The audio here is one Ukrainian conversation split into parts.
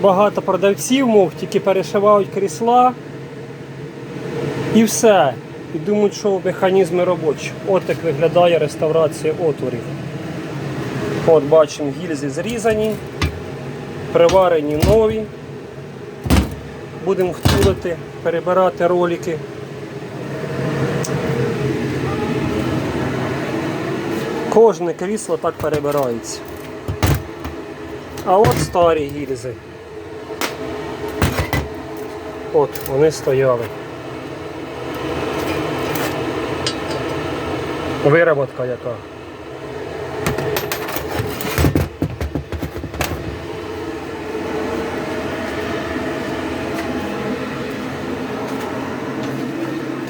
Багато продавців, мов, тільки перешивають крісла і все. І думають, що механізми робочі. От як виглядає реставрація отворів. От бачимо, гільзи зрізані, приварені нові. Будемо втулити, перебирати ролики. Кожне крісло так перебирається. А от старі гільзи. От, вони стояли. Вироботка яка.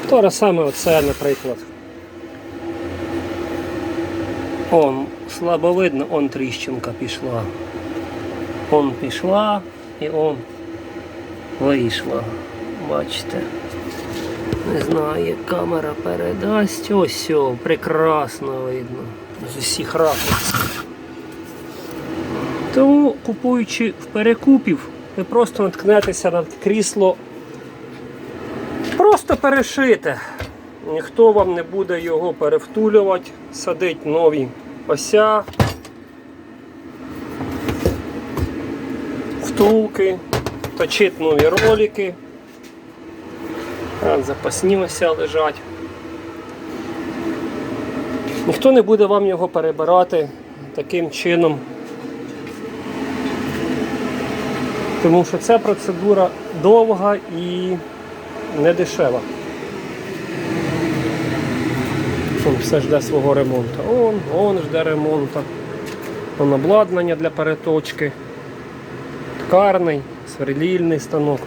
То же саме оце, наприклад. Он слабо видно, он тріщинка пішла. Он пішла і он вийшла. Бачите. Не знаю, як камера передасть. Ось о, прекрасно видно. З усіх ракурсів. Тому, купуючи в перекупів, ви просто наткнетеся на крісло просто перешите. Ніхто вам не буде його перевтулювати, садить нові ося, втулки, точить нові ролики. Запасні ося лежать. Ніхто не буде вам його перебирати таким чином. Тому що ця процедура довга і не дешева. Он все жде свого ремонту. Он, он жде ремонту. Он обладнання для переточки. Ткарний, сверлільний станок.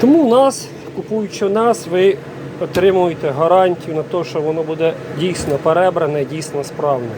Тому у нас, купуючи нас, ви отримуєте гарантію на те, що воно буде дійсно перебране, дійсно справне.